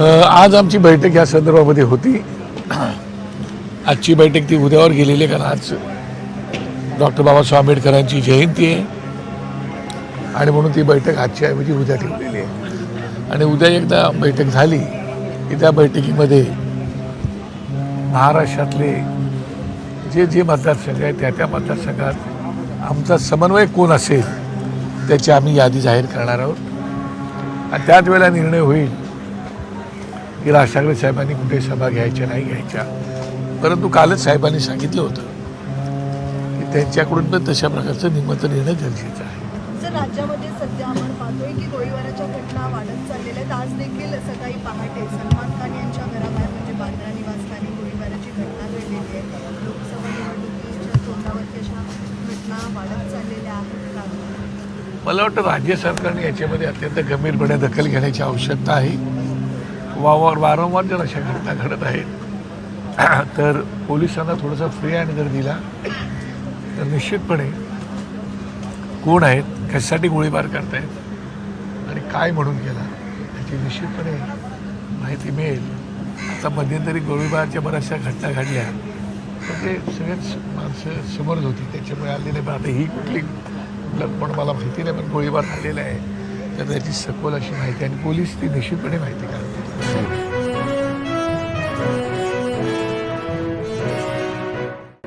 आज आमची बैठक या संदर्भामध्ये होती. आजची बैठक ती उद्यावर गेलेली आहे कारण आज डॉक्टर बाबासाहेब आंबेडकरांची जयंती आहे. आणि म्हणून ती बैठक आजच्या ऐवजी उद्या ठेवलेली आहे. आणि उद्या एकदा बैठक झाली की त्या बैठकीमध्ये महाराष्ट्रातले जे जे मतदारसंघ आहेत त्या त्या मतदारसंघात आमचा समन्वय कोण असेल त्याची आम्ही यादी जाहीर करणार आहोत. आणि त्याच वेळेला निर्णय होईल की राज ठाकरे साहेबांनी कुठे सभा घ्यायच्या नाही घ्यायच्या. परंतु कालच साहेबांनी सांगितलं होतं की त्यांच्याकडून पण तशा प्रकारचं निमंत्रण येणं गरजेचं आहे. जर राज्यामध्ये सध्या आपण पाहतोय की गोळीबाराच्या घटना वाढत चाललेल्या आहेत. आज देखील सकाळी पहाटे सलमान खान यांच्या घराबाहेर म्हणजे बांद्रा निवासस्थानी गोळीबाराची घटना घडलेली आहे. लोकसभा निवडणुकीच्या तोंडावरती अशा घटना वाढत चाललेल्या आहेत का? मला वाटतं राज्य सरकारने याच्यामध्ये अत्यंत गंभीरपणे दखल घेण्याची आवश्यकता आहे. वावर वारंवार जर अशा घटना घडत आहेत. तर पोलिसांना थोडासा फ्री हँड जर दिला तर निश्चितपणे कोण आहेत कशासाठी गोळीबार करतायत आणि काय म्हणून केला याची निश्चितपणे माहिती मिळेल. आता मध्यंतरी गोळीबारच्या बऱ्याचशा घटना घडल्या. तर ते सगळेच माणसं समोरच होती. त्याच्यामुळे आलेले पण आता ही कुठली पण मला माहिती नाही पण गोळीबार झालेला आहे. तर त्याची सखोल अशी माहिती आणि पोलीस ती निश्चितपणे माहिती काढतात हो.